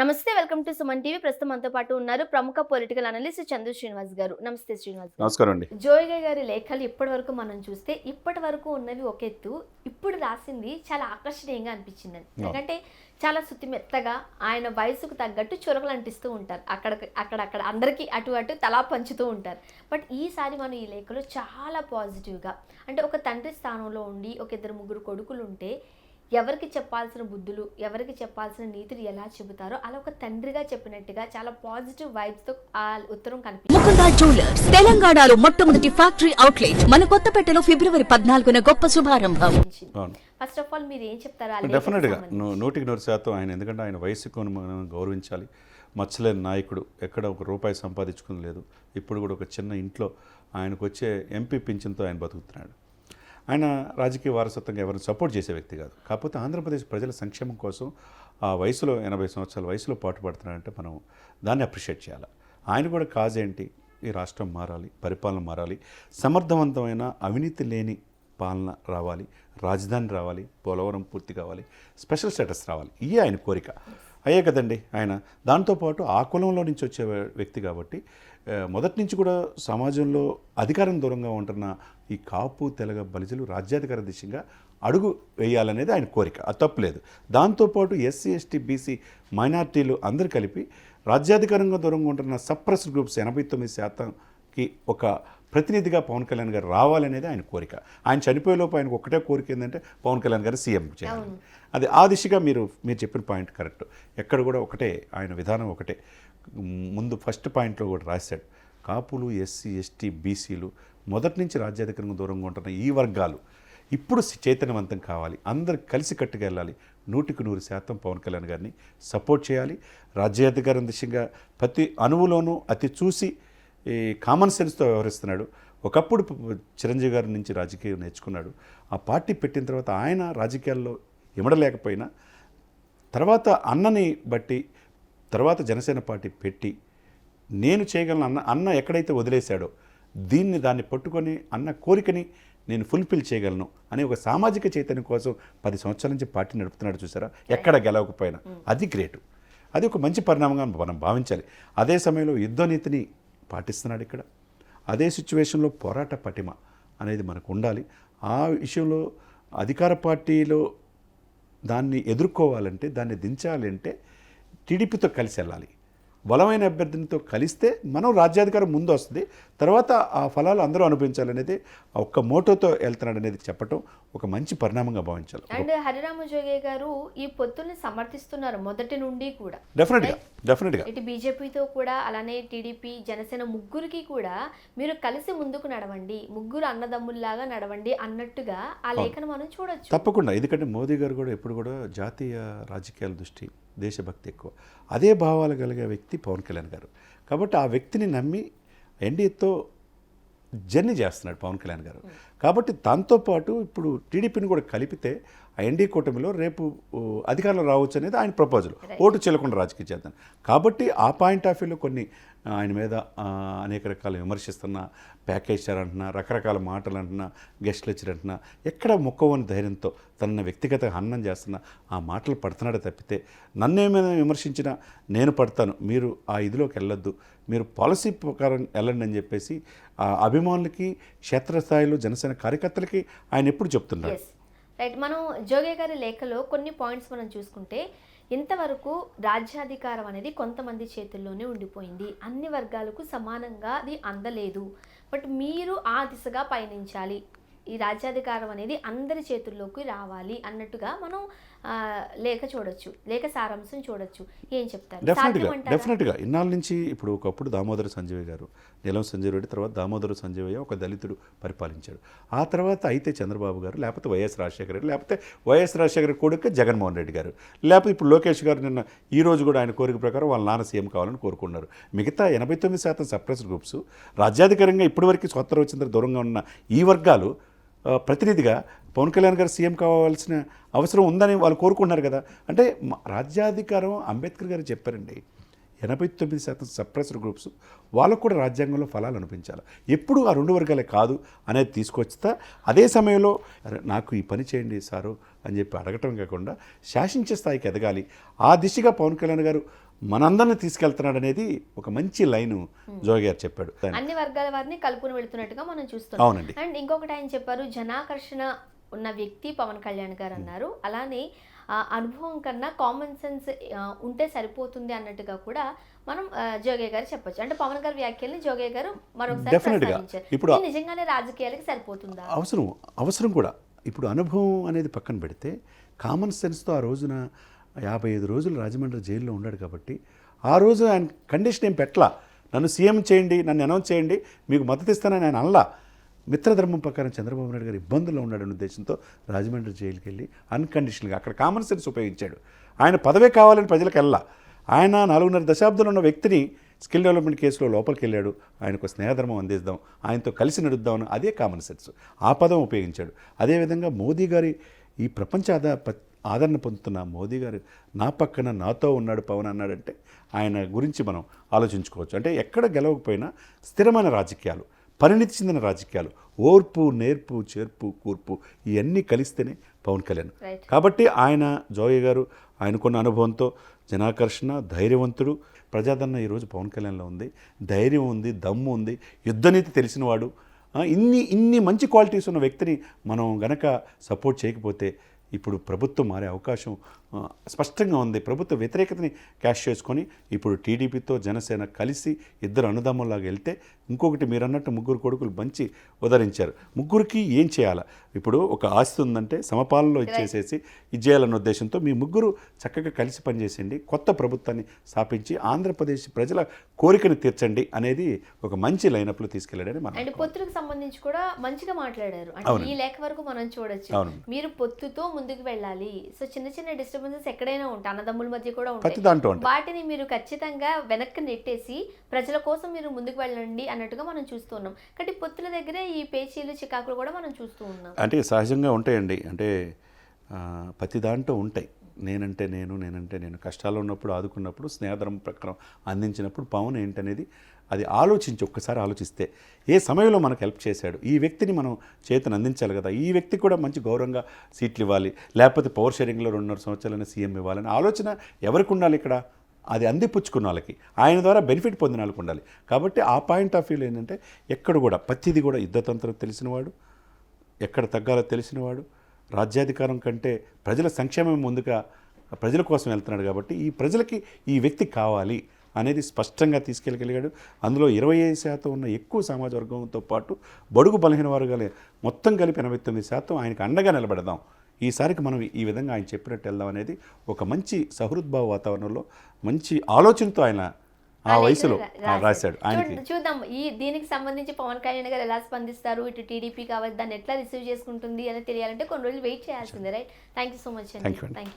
నమస్తే welcome to Suman TV. ప్రస్తుతం మనతో పాటు ఉన్నారు ప్రముఖ పొలిటికల్ అనలిస్ట్ చంద్ర శ్రీనివాస్ గారు. నమస్తే శ్రీనివాస్ గారు. నమస్కారం అండి. జోయిగా గారి లేఖలు ఇప్పటి వరకు మనం చూస్తే ఇప్పటి వరకు ఉన్నవి ఒక ఎత్తు. ఇప్పుడు రాసింది చాలా ఆకర్షణీయంగా అనిపించింది. ఎందుకంటే చాలా శుతి మెత్తగా ఆయన వయసుకు తగ్గట్టు చురకలు అంటిస్తూ ఉంటారు. అక్కడ అక్కడక్కడ అందరికీ అటు అటు తలా పంచుతూ ఉంటారు. బట్ ఈసారి మనం ఈ లేఖలో చాలా పాజిటివ్గా అంటే ఒక తండ్రి స్థానంలో ఉండి ఒక ఇద్దరు ముగ్గురు కొడుకులు ఉంటే ఎవరికి చెప్పాల్సిన బుద్ధులు ఎవరికి చెప్పాల్సిన నీతులు ఎలా చెబుతారో అలా ఒక తండ్రిగా చెప్పినట్టుగా చాలా పాజిటివ్ వైబ్స్తో ఆ ఉత్తరం కనిపించింది ముకుందా జ్యువెలర్స్ తెలంగాణలో మొట్టమొదటి ఫ్యాక్టరీ అవుట్లెట్ మన కొత్తపేటలో ఫిబ్రవరి పద్నాలుగున గొప్ప శుభారంభం. ఫస్ట్ ఆఫ్ ఆల్ మీరు ఏం చెప్తారు? డెఫినెట్గా నూటికి నూరు శాతం ఆయన ఎందుకంటే ఆయన వయసుకు మనం గౌరవించాలి. మచ్చలేని నాయకుడు ఎక్కడ ఒక రూపాయి సంపాదించుకుని లేదు. ఇప్పుడు కూడా ఒక చిన్న ఇంట్లో ఆయనకు వచ్చే ఎంపీ పింఛన్తో ఆయన బతుకుతున్నాడు. ఆయన రాజకీయ వారసత్వంగా ఎవరిని సపోర్ట్ చేసే వ్యక్తి కాదు. కాకపోతే ఆంధ్రప్రదేశ్ ప్రజల సంక్షేమం కోసం ఆ వయసులో ఎనభై సంవత్సరాల వయసులో పాటుపడుతున్నారంటే మనం దాన్ని అప్రిషియేట్ చేయాలి. ఆయన కూడా కాజ్ ఏంటి? ఈ రాష్ట్రం మారాలి పరిపాలన మారాలి సమర్థవంతమైన అవినీతి లేని పాలన రావాలి రాజధాని రావాలి పోలవరం పూర్తి కావాలి స్పెషల్ స్టేటస్ రావాలి. ఇయే ఆయన కోరిక. అయ్యే కదండి ఆయన. దాంతోపాటు ఆ కులంలో నుంచి వచ్చే వ్యక్తి కాబట్టి మొదటి నుంచి కూడా సమాజంలో అధికారం దూరంగా ఉంటున్న ఈ కాపు తెలగ బలిజలు రాజ్యాధికార దిశగా అడుగు వేయాలనేది ఆయన కోరిక. అది తప్పులేదు. దాంతోపాటు ఎస్సీ ఎస్టీ బీసీ మైనార్టీలు అందరూ కలిపి రాజ్యాధికారంగా దూరంగా ఉంటున్న సప్రెస్ గ్రూప్స్ ఎనభై తొమ్మిది శాతంకి ఒక ప్రతినిధిగా పవన్ కళ్యాణ్ గారు రావాలనేది ఆయన కోరిక. ఆయన చనిపోయేలోపు ఆయనకు ఒకటే కోరిక ఏంటంటే పవన్ కళ్యాణ్ గారు సీఎం చేయాలి. అది ఆ దిశగా మీరు మీరు చెప్పిన పాయింట్ కరెక్ట్. ఎక్కడ కూడా ఒకటే ఆయన విధానం ఒకటే. ముందు ఫస్ట్ పాయింట్లో కూడా రాశాడు. కాపులు ఎస్సీ ఎస్టీ బీసీలు మొదటి నుంచి రాజ్యాధికారంగా దూరంగా ఉంటున్న ఈ వర్గాలు ఇప్పుడు చైతన్యవంతం కావాలి. అందరు కలిసి కట్టుగా వెళ్ళాలి. నూటికి నూరు శాతం పవన్ కళ్యాణ్ గారిని సపోర్ట్ చేయాలి. రాజ్యాధికారం దిశగా ప్రతి అణువులోనూ అతి చూసి ఈ కామన్ సెన్స్తో వ్యవహరిస్తున్నాడు. ఒకప్పుడు చిరంజీవి గారి నుంచి రాజకీయం నేర్చుకున్నాడు. ఆ పార్టీ పెట్టిన తర్వాత ఆయన రాజకీయాల్లో ఇమడలేకపోయినా తర్వాత అన్నని బట్టి తర్వాత జనసేన పార్టీ పెట్టి నేను చేయగలను అన్న అన్న ఎక్కడైతే వదిలేశాడో దీన్ని దాన్ని పట్టుకొని అన్న కోరికని నేను ఫుల్ఫిల్ చేయగలను అనే ఒక సామాజిక చైతన్యం కోసం పది సంవత్సరాల నుంచి పార్టీ నడుపుతున్నాడు చూసారా? ఎక్కడ గెలవకపోయినా. అది గ్రేటు. అది ఒక మంచి పరిణామంగా మనం భావించాలి. అదే సమయంలో యుద్ధ నీతిని పాటిస్తున్నాడు ఇక్కడ. అదే సిచ్యువేషన్లో పోరాట పటిమ అనేది మనకు ఉండాలి. ఆ విషయంలో అధికార పార్టీలో దాన్ని ఎదుర్కోవాలంటే దాన్ని దించాలంటే టీడీపీతో కలిసి వెళ్ళాలి. బలమైన అభ్యర్థినితో కలిస్తే మనం రాజ్యాధికారం ముందు వస్తుంది. తర్వాత ఆ ఫలాలు అందరూ అనుభవించాలనేది ఒక్క మోటోతో వెళ్తున్నాడు అనేది చెప్పటం ఒక మంచి పరిణామంగా భావించాలి. అండ్ హరిరామ జోగే గారు ఈ పొత్తుల్ని సమర్థిస్తున్నారు మొదటి నుండి కూడా. డెఫినెట్గా డెఫినెట్గా ఇటు బీజేపీతో కూడా అలానే టీడీపీ జనసేన ముగ్గురికి కూడా మీరు కలిసి ముందుకు నడవండి ముగ్గురు అన్నదమ్ముల్లాగా నడవండి అన్నట్టుగా ఆ లేఖను మనం చూడొచ్చు. తప్పకుండా. ఎందుకంటే మోదీ గారు కూడా ఎప్పుడు కూడా జాతీయ రాజకీయాల దృష్టి దేశభక్తి ఎక్కువ. అదే భావాలు కలిగే వ్యక్తి పవన్ కళ్యాణ్ గారు. కాబట్టి ఆ వ్యక్తిని నమ్మి ఎన్డీఏతో జర్నీ చేస్తున్నాడు పవన్ కళ్యాణ్ గారు. కాబట్టి దాంతోపాటు ఇప్పుడు టీడీపీని కూడా కలిపితే ఆ ఎన్డీ కూటమిలో రేపు అధికారంలో రావచ్చు అనేది ఆయన ప్రపోజల్. ఓటు చెల్లకుండా రాజకీయ చేద్దాం. కాబట్టి ఆ పాయింట్ ఆఫ్ వ్యూలో కొన్ని ఆయన మీద అనేక రకాల విమర్శిస్తున్నా ప్యాకేజ్ అంటున్నా రకరకాల మాటలు అంటున్నా గెస్ట్ లెక్చర్ అంటున్నా ఎక్కడ మొక్కవని ధైర్యంతో తన వ్యక్తిగత హన్నం చేస్తున్నా ఆ మాటలు పడుతున్నాడే తప్పితే నన్నేమైనా విమర్శించినా నేను పడతాను. మీరు ఆ ఇదిలోకి వెళ్ళొద్దు. మీరు పాలసీ ప్రకారం వెళ్ళండి అని చెప్పేసి ఆ అభిమానులకి క్షేత్రస్థాయిలో జనసేన కార్యకర్తలకి ఆయన ఎప్పుడు చెప్తున్నాడు? ఎస్ రైట్ మనం జోగే గారి లేఖలో కొన్ని పాయింట్స్ మనం చూసుకుంటే ఇంతవరకు రాజ్యాధికారం అనేది కొంతమంది చేతుల్లోనే ఉండిపోయింది. అన్ని వర్గాలకు సమానంగా అది అందలేదు. బట్ మీరు ఆ దిశగా పయనించాలి. ఈ రాజ్యాధికారం అనేది అందరి చేతుల్లోకి రావాలి అన్నట్టుగా మనం లేఖ చూడొచ్చు లేఖ సారాంశం చూడొచ్చు. ఏం చెప్తారు? డెఫినెట్గా? డెఫినెట్గా ఇన్నాళ్ళ నుంచి ఇప్పుడు ఒకప్పుడు దామోదర సంజయ్ గారు నీలం సంజయ్ రెడ్డి తర్వాత దామోదర సంజయ్ ఒక దళితుడు పరిపాలించాడు. ఆ తర్వాత అయితే చంద్రబాబు గారు లేకపోతే వైఎస్ రాజశేఖర రెడ్డి లేకపోతే వైఎస్ రాజశేఖర కొడుకు జగన్మోహన్ రెడ్డి గారు. లేకపోతే ఇప్పుడు లోకేష్ గారు నిన్న ఈ రోజు కూడా ఆయన కోరిక ప్రకారం వాళ్ళ నాన్న సీఎం కావాలని కోరుకున్నారు మిగతా ఎనభై తొమ్మిది శాతం సప్రెస్ గ్రూప్స్ రాజ్యాధికారంగా ఇప్పటివరకు స్వతంత్రం వచ్చిన దూరంగా ఉన్న ఈ వర్గాలు ప్రతినిధిగా పవన్ కళ్యాణ్ గారు సీఎం కావాల్సిన అవసరం ఉందని వాళ్ళు కోరుకుంటున్నారు కదా. అంటే రాజ్యాధికారం అంబేద్కర్ గారు చెప్పారండి. ఎనభై తొమ్మిది శాతం సప్రెసర్ గ్రూప్స్ వాళ్ళకు కూడా రాజ్యాంగంలో ఫలాలు అనిపించాలి. ఎప్పుడు ఆ రెండు వర్గాలే కాదు అనేది తీసుకొస్తా అదే సమయంలో నాకు ఈ పని చేయండి సారు అని చెప్పి అడగటం కాకుండా శాసించే స్థాయికి ఎదగాలి. ఆ దిశగా పవన్ కళ్యాణ్ గారు మనందరిని తీసుకెళ్తున్నాడు అనేది ఒక మంచి లైన్ జోగి గారు చెప్పాడు. అన్ని వర్గాల వారిని కలుపుని వెళుతున్నట్టుగా మనం చూస్తున్నాం. అవునండి. అండ్ ఇంకొకటి ఆయన చెప్పారు జనాకర్షణ ఉన్న వ్యక్తి పవన్ కళ్యాణ్ గారు అన్నారు. అలానే ఆ, అనుభవం కన్నా కామన్ సెన్స్ ఉంటే సరిపోతుంది అన్నట్టుగా కూడా మనం జోగే గారు చెప్పొచ్చు. అంటే పవన్ గారి వ్యాఖ్యల్ని జోగే గారు మరొకసారి. ఇప్పుడు నిజంగానే రాజకీయాలకి సరిపోతుందా? అవసరం అవసరం కూడా. ఇప్పుడు అనుభవం అనేది పక్కన పెడితే కామన్ సెన్స్తో ఆ రోజున యాభై ఐదు రోజులు రాజమండ్రి జైల్లో ఉన్నాడు కాబట్టి ఆ రోజు ఆయన కండిషన్ ఏం పెట్టలా? నన్ను సీఎం చేయండి నన్ను అనౌన్స్ చేయండి మీకు మద్దతు ఇస్తానని ఆయన అనలా. మిత్రధర్మం ప్రకారం చంద్రబాబు నాయుడు గారు ఇబ్బందుల్లో ఉన్నాడనే ఉద్దేశంతో రాజమండ్రి జైలుకి వెళ్ళి అన్కండిషనల్గా అక్కడ కామన్ సెన్స్ ఉపయోగించాడు. ఆయన పదవే కావాలని ప్రజలకు వెళ్ళా. ఆయన నాలుగున్నర దశాబ్దంలో ఉన్న వ్యక్తిని స్కిల్ డెవలప్మెంట్ కేసులో లోపలికి వెళ్ళాడు. ఆయనకు స్నేహధర్మం అందిద్దాం ఆయనతో కలిసి నడుద్దామని అదే కామన్ సెన్స్ ఆ పదం ఉపయోగించాడు. అదేవిధంగా మోదీ గారి ఈ ప్రపంచ ఆదా ఆదరణ పొందుతున్న మోదీ గారు నా పక్కన నాతో ఉన్నాడు పవన్ అన్నాడంటే ఆయన గురించి మనం ఆలోచించుకోవచ్చు. అంటే ఎక్కడ గెలవకపోయినా స్థిరమైన రాజకీయాలు పరిణితి చెందిన రాజకీయాలు ఓర్పు నేర్పు చేర్పు కూర్పు ఇవన్నీ కలిస్తేనే పవన్ కళ్యాణ్. కాబట్టి ఆయన జోగి గారు ఆయనకున్న అనుభవంతో జనాకర్షణ ధైర్యవంతుడు ప్రజాదరణ ఈరోజు పవన్ కళ్యాణ్లో ఉంది. ధైర్యం ఉంది దమ్ము ఉంది యుద్ధనీతి తెలిసినవాడు. ఇన్ని ఇన్ని మంచి క్వాలిటీస్ ఉన్న వ్యక్తిని మనం గనక సపోర్ట్ చేయకపోతే ఇప్పుడు ప్రభుత్వం మారే అవకాశం స్పష్టంగా ఉంది. ప్రభుత్వ వ్యతిరేకతని క్యాష్ చేసుకొని ఇప్పుడు టీడీపీతో జనసేన కలిసి ఇద్దరు అన్నదమ్ముల్లాగా వెళ్తే ఇంకొకటి మీరు అన్నట్టు ముగ్గురు కొడుకులు మంచి ఉదరించారు. ముగ్గురికి ఏం చేయాలా? ఇప్పుడు ఒక ఆస్తి ఉందంటే సమపాలనలో ఇచ్చేసేసి ఇది చేయాలన్న ఉద్దేశంతో మీ ముగ్గురు చక్కగా కలిసి పనిచేసేయండి. కొత్త ప్రభుత్వాన్ని స్థాపించి ఆంధ్రప్రదేశ్ ప్రజల కోరికను తీర్చండి అనేది ఒక మంచి లైనప్లో తీసుకెళ్ళాడని మనం అండ్ పొత్తులకు సంబంధించి కూడా మంచిగా మాట్లాడారు. ఈ లేఖ వరకు మనం చూడొచ్చు. మీరు పొత్తుతో ముందుకు వెళ్ళాలి. సో చిన్న చిన్న డిస్టర్బెన్సెస్ ఎక్కడైనా ఉంటాయి. అన్నదమ్ముల మధ్య కూడా ఉంటాయి. వాటిని మీరు ఖచ్చితంగా వెనక్కి నెట్టేసి ప్రజల కోసం మీరు ముందుకు వెళ్ళండి అన్నట్టుగా మనం చూస్తున్నాం కాబట్టి పొత్తుల దగ్గరే ఈ పేచీలు చికాకులు కూడా మనం చూస్తూ ఉన్నాం. అంటే సహజంగా ఉంటాయండి. అంటే ప్రతి దాంట్లో ఉంటాయి. నేనంటే నేను నేనంటే నేను. కష్టాల్లో ఉన్నప్పుడు ఆదుకున్నప్పుడు స్నేహధర్మం ప్రకారం అందించినప్పుడు పవన్ ఏంటనేది అది ఆలోచించి ఒక్కసారి ఆలోచిస్తే ఏ సమయంలో మనకు హెల్ప్ చేశాడు? ఈ వ్యక్తిని మనం చేతిని అందించాలి కదా. ఈ వ్యక్తి కూడా మంచి గౌరవంగా సీట్లు ఇవ్వాలి. లేకపోతే పవర్ షేరింగ్లో రెండున్నర సంవత్సరాలైనా సీఎం ఇవ్వాలని ఆలోచన ఎవరికి ఉండాలి ఇక్కడ? అది అందిపుచ్చుకున్న వాళ్ళకి. ఆయన ద్వారా బెనిఫిట్ పొందిన వాళ్ళకి ఉండాలి. కాబట్టి ఆ పాయింట్ ఆఫ్ వ్యూలో ఏంటంటే ఎక్కడ కూడా ప్రతిది కూడా యుద్ధతంత్రం తెలిసినవాడు ఎక్కడ తగ్గాలో తెలిసినవాడు రాజ్యాధికారం కంటే ప్రజల సంక్షేమం ముందుగా ప్రజల కోసం వెళ్తున్నాడు కాబట్టి ఈ ప్రజలకి ఈ వ్యక్తి కావాలి. అనేది స్పష్టంగా తీసుకెళ్ళగలిగాడు. అందులో ఇరవై ఐదు శాతం ఉన్న ఎక్కువ సమాజ వర్గంతో పాటు బడుగు బలహీన వర్గాలే మొత్తం కలిపి ఎనభై తొమ్మిది శాతం ఆయనకు అండగా నిలబెడదాం. ఈసారికి మనం ఈ విధంగా ఆయన చెప్పినట్టు వెళ్దాం అనేది ఒక మంచి సహృద్భావ వాతావరణంలో మంచి ఆలోచనతో ఆయన ఆ వయసులో రాశాడు. ఆయనకి. చూడ- చూద్దాం. ఈ దీనికి సంబంధించి పవన్ కళ్యాణ్ గారు ఎలా స్పందిస్తారు? ఇటు టీడీపీ కావచ్చు దాన్ని ఎట్లా రిసీవ్ చేసుకుంటుంది అని తెలియాలంటే కొన్ని రోజులు వెయిట్ చేయాల్సిందే right thank you so much. Thank you